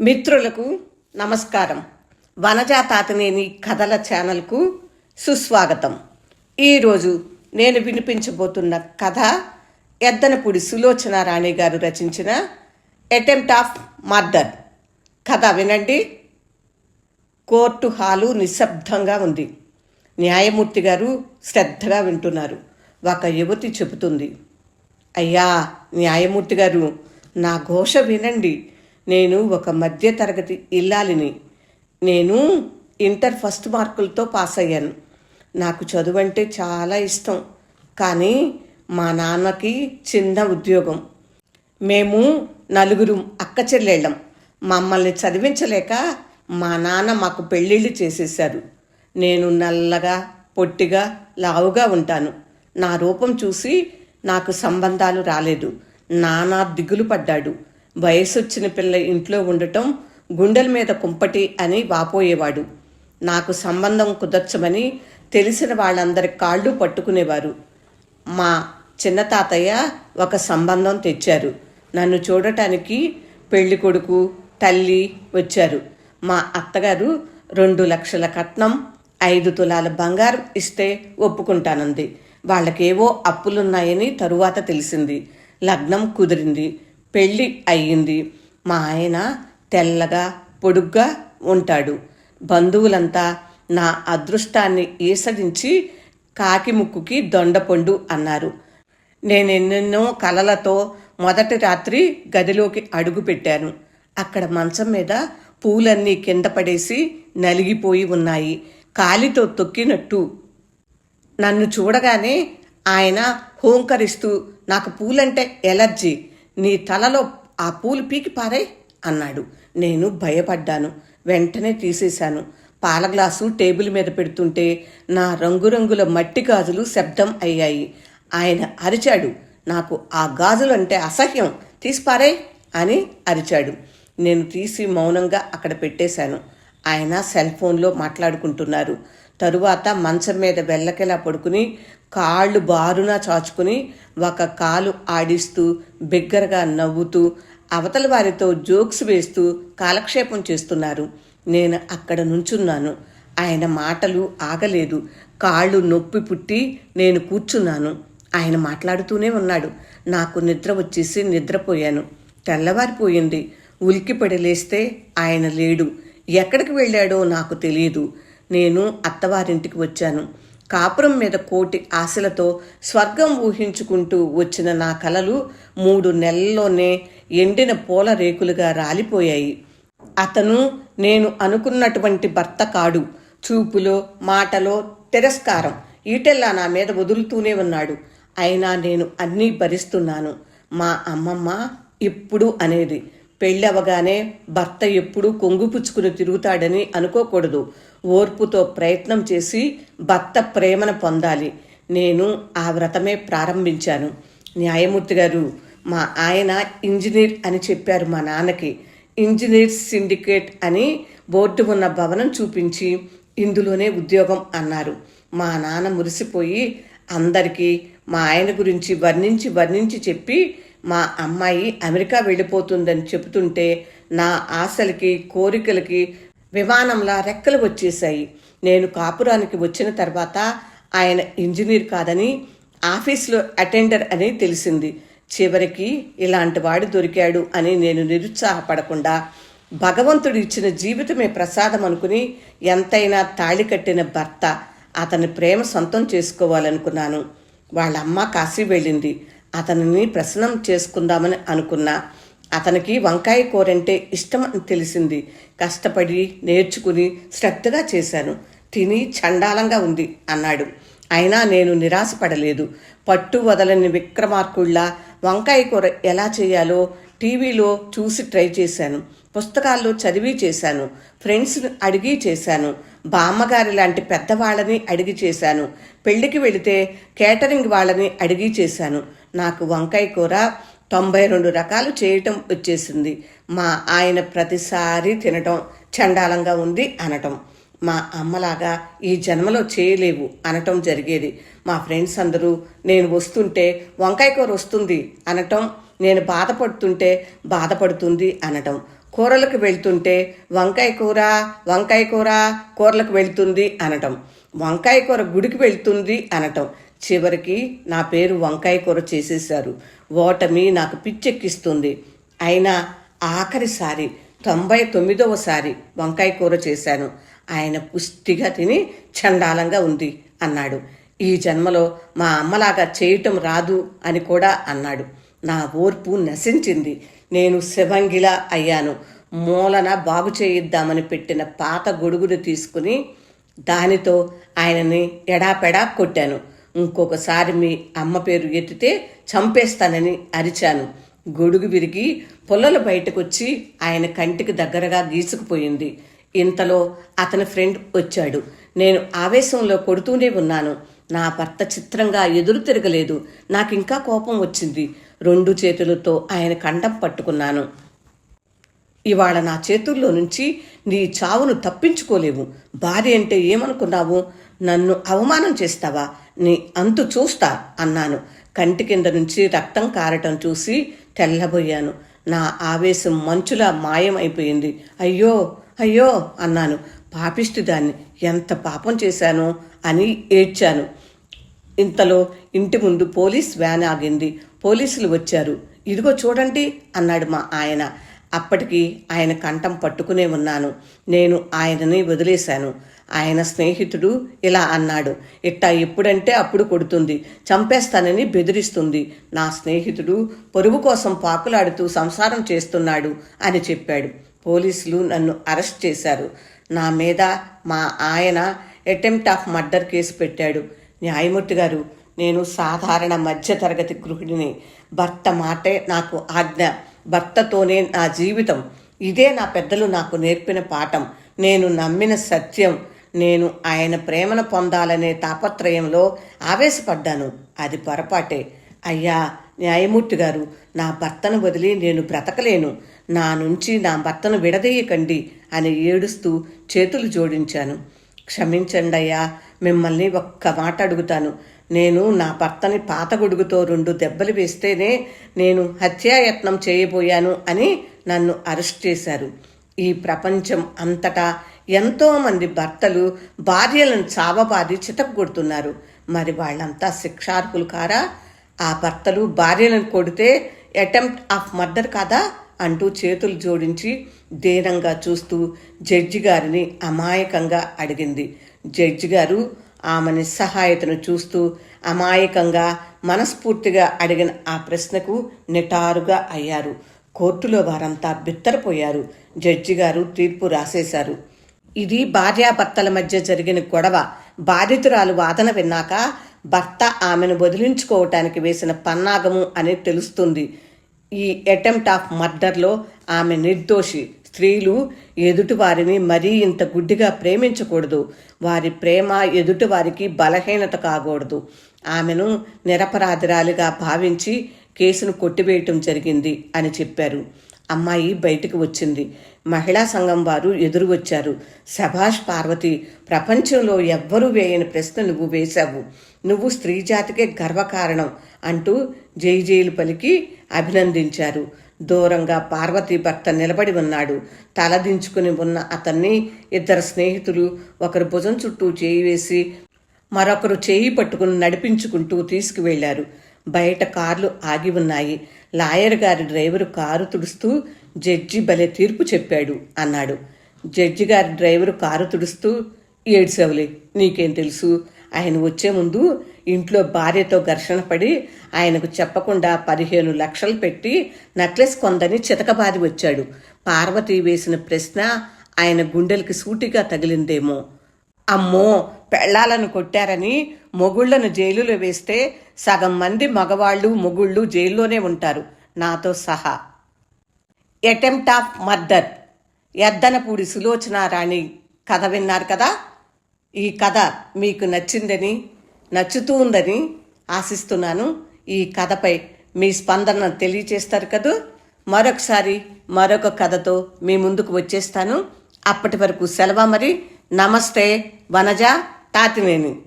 మిత్రులకు నమస్కారం. వనజా తాతనేని కథల ఛానల్కు సుస్వాగతం. ఈరోజు నేను వినిపించబోతున్న కథ ఎద్దనపూడి సులోచన రాణి గారు రచించిన అటెంప్ట్ ఆఫ్ మర్డర్ కథ వినండి. కోర్టు హాలు నిశ్శబ్దంగా ఉంది. న్యాయమూర్తి గారు శ్రద్ధగా వింటున్నారు. ఒక యువతి చెబుతుంది. అయ్యా న్యాయమూర్తి గారు నా ఘోష వినండి. నేను ఒక మధ్యతరగతి ఇల్లాలిని. నేను ఇంటర్ ఫస్ట్ మార్కులతో పాస్ అయ్యాను. నాకు చదువు అంటే చాలా ఇష్టం. కానీ మా నాన్నకి చిన్న ఉద్యోగం. మేము నలుగురు అక్క చెల్లెళ్ళం. మమ్మల్ని చదివించలేక మా నాన్న మాకు పెళ్ళిళ్ళు చేసేశారు. నేను నల్లగా పొట్టిగా లావుగా ఉంటాను. నా రూపం చూసి నాకు సంబంధాలు రాలేదు. నానా దిగులు పడ్డాడు. వయసొచ్చిన పిల్ల ఇంట్లో ఉండటం గుండెల మీద కుంపటి అని వాపోయేవాడు. నాకు సంబంధం కుదర్చమని తెలిసిన వాళ్ళందరి కాళ్ళు పట్టుకునేవారు. మా చిన్న తాతయ్య ఒక సంబంధం తెచ్చారు. నన్ను చూడటానికి పెళ్ళి కొడుకు తల్లి వచ్చారు. మా అత్తగారు రెండు లక్షల కట్నం ఐదు తులాల బంగారం ఇస్తే ఒప్పుకుంటానంది. వాళ్ళకేవో అప్పులున్నాయని తరువాత తెలిసింది. లగ్నం కుదిరింది. పెళ్ళి అయ్యింది. మా ఆయన తెల్లగా పొడుగ్గా ఉంటాడు. బంధువులంతా నా అదృష్టాన్ని ఈసడించి కాకిముక్కుకి దొండపండు దొండపొండు అన్నారు. నేనెన్నెన్నో కలలతో మొదటి రాత్రి గదిలోకి అడుగుపెట్టాను అక్కడ మంచం మీద పూలన్నీ కింద పడేసి నలిగిపోయి ఉన్నాయి. కాలితో తొక్కినట్టు. నన్ను చూడగానే ఆయన హోంకరిస్తూ నాకు పూలంటే ఎలర్జీ. నీ తలలో ఆ పూలు పీకి పారే అన్నాడు. నేను భయపడ్డాను. వెంటనే తీసేశాను. పాల గ్లాసు టేబుల్ మీద పెడుతుంటే నా రంగురంగుల మట్టి గాజులు శబ్దం అయ్యాయి. ఆయన అరిచాడు. నాకు ఆ గాజులు అంటే అసహ్యం తీసిపారే అని అరిచాడు. నేను తీసి మౌనంగా అక్కడ పెట్టేశాను. ఆయన సెల్ ఫోన్లో మాట్లాడుకుంటున్నారు. తరువాత మంచం మీద వెళ్ళకెలా పడుకుని కాళ్ళు బారునా చాచుకుని ఒక కాలు ఆడిస్తూ బిగ్గరగా నవ్వుతూ అవతల వారితో జోక్స్ వేస్తూ కాలక్షేపం చేస్తున్నారు. నేను అక్కడ నుంచున్నాను. ఆయన మాటలు ఆగలేదు. కాళ్ళు నొప్పి పుట్టి నేను కూర్చున్నాను. ఆయన మాట్లాడుతూనే ఉన్నాడు. నాకు నిద్ర వచ్చేసి నిద్రపోయాను. తెల్లవారిపోయింది. ఉలికిపడి లేస్తే ఆయన లేడు. ఎక్కడికి వెళ్ళాడో నాకు తెలియదు నేను అత్తవారింటికి వచ్చాను. కాపురం మీద కోటి ఆశలతో స్వర్గం ఊహించుకుంటూ వచ్చిన నా కలలు మూడు నెలల్లోనే ఎండిన పూల రేకులుగా రాలిపోయాయి. అతను నేను అనుకున్నటువంటి భర్త కాడు. చూపులో మాటలో తిరస్కారం. ఈటెల్లా నా మీద వదులుతూనే ఉన్నాడు. అయినా నేను అన్నీ భరిస్తున్నాను. మా అమ్మమ్మ ఇప్పుడు అనేది. పెళ్ళవగానే భర్త ఎప్పుడూ కొంగుపుచ్చుకుని తిరుగుతాడని అనుకోకూడదు. ఓర్పుతో ప్రయత్నం చేసి భర్త ప్రేమను పొందాలి. నేను ఆ వ్రతమే ప్రారంభించాను. న్యాయమూర్తి గారు మా ఆయన ఇంజనీర్ అని చెప్పారు మా నాన్నకి. ఇంజనీర్ సిండికేట్ అని బోర్డు ఉన్న భవనం చూపించి ఇందులోనే ఉద్యోగం అన్నారు. మా నాన్న మురిసిపోయి అందరికీ మా ఆయన గురించి వర్ణించి వర్ణించి చెప్పి మా అమ్మాయి అమెరికా వెళ్ళిపోతుందని చెబుతుంటే నా ఆశలకి కోరికలకి విమానంలా రెక్కలు వచ్చేశాయి. నేను కాపురానికి వచ్చిన తర్వాత ఆయన ఇంజనీర్ కాదని ఆఫీస్లో అటెండర్ అని తెలిసింది. చివరికి ఇలాంటి వాడు దొరికాడు అని నేను నిరుత్సాహపడకుండా భగవంతుడు ఇచ్చిన జీవితమే ప్రసాదం అనుకుని ఎంతైనా తాళి కట్టిన భర్త అతని ప్రేమ సొంతం చేసుకోవాలనుకున్నాను. వాళ్ళ అమ్మ కాశీ వెళ్ళింది. అతనిని ప్రసన్నం చేసుకుందామని అనుకున్నా. అతనికి వంకాయ కూరంటే ఇష్టం అని తెలిసింది. కష్టపడి నేర్చుకుని శ్రద్ధగా చేశాను. తిని చండాలంగా ఉంది అన్నాడు. అయినా నేను నిరాశపడలేదు. పట్టు వదలని విక్రమార్కుళ్ళ వంకాయ కూర ఎలా చేయాలో టీవీలో చూసి ట్రై చేశాను. పుస్తకాల్లో చదివి చేశాను. ఫ్రెండ్స్ని అడిగి చేశాను. బామ్మగారి లాంటి పెద్దవాళ్ళని అడిగి చేశాను. పెళ్ళికి వెళితే కేటరింగ్ వాళ్ళని అడిగి చేశాను. నాకు వంకాయ కూర తొంభై రెండు రకాలు చేయటం వచ్చేసింది. మా ఆయన ప్రతిసారి తినటం చండాలంగా ఉంది అనటం. మా అమ్మలాగా ఈ జన్మలో చేయలేవు అనటం జరిగేది. మా ఫ్రెండ్స్ అందరూ నేను వస్తుంటే వంకాయ కూర వస్తుంది అనటం నేను బాధపడుతుంటే బాధపడుతుంది అనటం. కూరలకు వెళ్తుంటే వంకాయ కూర వంకాయ కూర కూరలకు వెళ్తుంది అనటం. వంకాయ కూర గుడికి వెళ్తుంది అనటం. చివరికి నా పేరు వంకాయ కూర చేసేశారు. ఓటమి నాకు పిచ్చెక్కిస్తుంది. అయినా ఆఖరిసారి తొంభై తొమ్మిదవసారి వంకాయ కూర చేశాను. ఆయన పుష్టిగా తిని చండాలంగా ఉంది అన్నాడు. ఈ జన్మలో మా అమ్మలాగా చేయటం రాదు అని కూడా అన్నాడు. నా ఓర్పు నశించింది. నేను శివంగిలా అయ్యాను. మూలన బాగు చేయిద్దామని పెట్టిన పాత గొడుగును తీసుకుని దానితో ఆయనని ఎడాపెడా కొట్టాను. ఇంకొకసారి మీ అమ్మ పేరు ఎత్తితే చంపేస్తానని అరిచాను. గొడుగు విరిగి పొల్లలు బయటకొచ్చి ఆయన కంటికి దగ్గరగా గీసుకుపోయింది. ఇంతలో అతని ఫ్రెండ్ వచ్చాడు. నేను ఆవేశంలో కొడుతూనే ఉన్నాను. నా భర్త చిత్రంగా ఎదురు తిరగలేదు. నాకింకా కోపం వచ్చింది. రెండు చేతులతో ఆయన కండం పట్టుకున్నాను. ఇవాళ నా చేతుల్లో నుంచి నీ చావును తప్పించుకోలేవు. భార్య అంటే ఏమనుకున్నావు? నన్ను అవమానం చేస్తావా? నీ అంతు చూస్తా అన్నాను. కంటి కింద నుంచి రక్తం కారటం చూసి తెల్లబోయాను. నా ఆవేశం మంచులా మాయమైపోయింది. అయ్యో అయ్యో అన్నాను. పాపిష్టి దాన్ని ఎంత పాపం చేశాను అని ఏడ్చాను. ఇంతలో ఇంటి ముందు పోలీస్ వ్యాన్ ఆగింది. పోలీసులు వచ్చారు. ఇదిగో చూడండి అన్నాడు మా ఆయన. అప్పటికి ఆయన కంఠం పట్టుకునే ఉన్నాను. నేను ఆయనని వదిలేశాను. ఆయన స్నేహితుడు ఇలా అన్నాడు ఇట్టా ఎప్పుడంటే అప్పుడు కొడుతుంది చంపేస్తానని బెదిరిస్తుంది. నా స్నేహితుడు పొరుగు కోసం పాకులాడుతూ సంసారం చేస్తున్నాడు అని చెప్పాడు. పోలీసులు నన్ను అరెస్ట్ చేశారు. నా మీద మా ఆయన అటెంప్ట్ ఆఫ్ మర్డర్ కేసు పెట్టాడు. న్యాయమూర్తి గారు నేను సాధారణ మధ్యతరగతి గృహిణిని. భర్త మాటే నాకు ఆజ్ఞ. భర్తతోనే నా జీవితం. ఇదే నా పెద్దలు నాకు నేర్పిన పాఠం. నేను నమ్మిన సత్యం. నేను ఆయన ప్రేమను పొందాలనే తాపత్రయంలో ఆవేశపడ్డాను. అది పొరపాటే. అయ్యా న్యాయమూర్తి గారు నా భర్తను వదిలి నేను బ్రతకలేను. నా నుంచి నా భర్తను విడదీయకండి అని ఏడుస్తూ చేతులు జోడించాను. క్షమించండి అయ్యా మిమ్మల్ని ఒక్క మాట అడుగుతాను. నేను నా భర్తని పాతగొడుగుతో రెండు దెబ్బలు వేస్తేనే నేను హత్యాయత్నం చేయబోయాను అని నన్ను అరెస్ట్ చేశారు. ఈ ప్రపంచం అంతటా ఎంతోమంది భర్తలు భార్యలను చావబాది చితకొడుతున్నారు మరి వాళ్ళంతా శిక్షార్హులు కారా? ఆ భర్తలు భార్యలను కొడితే అటెంప్ట్ ఆఫ్ మర్డర్ కాదా? అంటూ చేతులు జోడించి దీనంగా చూస్తూ జడ్జి గారిని అమాయకంగా అడిగింది. జడ్జి గారు ఆమె నిస్సహాయతను చూస్తూ అమాయకంగా మనస్ఫూర్తిగా అడిగిన ఆ ప్రశ్నకు నిటారుగా అయ్యారు. కోర్టులో వారంతా బిత్తరపోయారు. జడ్జి గారు తీర్పు రాసేశారు. ఇది భార్యాభర్తల మధ్య జరిగిన గొడవ. బాధితురాలు వాదన విన్నాక భర్త ఆమెను వదిలించుకోవటానికి వేసిన పన్నాగము అని తెలుస్తుంది. ఈ అటెంప్ట్ ఆఫ్ మర్డర్లో ఆమె నిర్దోషి. స్త్రీలు ఎదుటివారిని మరీ ఇంత గుడ్డిగా ప్రేమించకూడదు. వారి ప్రేమ ఎదుటివారికి బలహీనత కాకూడదు. ఆమెను నిరపరాధిరాలిగా భావించి కేసును కొట్టివేయటం జరిగింది అని చెప్పారు. అమ్మాయి బయటకు వచ్చింది. మహిళా సంఘం వారు ఎదురు వచ్చారు శభాష్ పార్వతి ప్రపంచంలో ఎవ్వరూ వేయని ప్రశ్న నువ్వు వేశావు. నువ్వు స్త్రీ జాతికే గర్వకారణం అంటూ జై జైలు పలికి అభినందించారు. దూరంగా పార్వతి భర్త నిలబడి ఉన్నాడు. తలదించుకుని ఉన్న అతన్ని ఇద్దరు స్నేహితులు ఒకరు భుజం చుట్టూ చేయి వేసి మరొకరు చేయి పట్టుకుని నడిపించుకుంటూ తీసుకువెళ్ళారు బయట కార్లు ఆగి ఉన్నాయి. లాయర్ గారి డ్రైవరు కారు తుడుస్తూ జడ్జి భలే తీర్పు చెప్పాడు అన్నాడు. జడ్జి గారి డ్రైవరు కారు తుడుస్తూ ఏడ్సవులే నీకేం తెలుసు? ఆయన వచ్చే ముందు ఇంట్లో భార్యతో ఘర్షణ పడి ఆయనకు చెప్పకుండా పదిహేను లక్షలు పెట్టి నక్లెస్ కొందని చితకబాది వచ్చాడు. పార్వతి వేసిన ప్రశ్న ఆయన గుండెలకి సూటిగా తగిలిందేమో. అమ్మో పెళ్ళాలను కొట్టారని మొగుళ్ళను జైలులో వేస్తే సగం మంది మగవాళ్ళు మొగుళ్ళు జైల్లోనే ఉంటారు. నాతో సహా. Attempt of murder. Yaddanapudi Sulochana Rani కథ విన్నారు కదా? ఈ కథ మీకు నచ్చిందని నచ్చుతూ ఉందని ఆశిస్తున్నాను. ఈ కథపై మీ స్పందన తెలియచేస్తారు కదూ? మరొకసారి మరొక కథతో మీ ముందుకు వచ్చేస్తాను. అప్పటి వరకు సెలవు మరి. నమస్తే వనజ తాతినేని.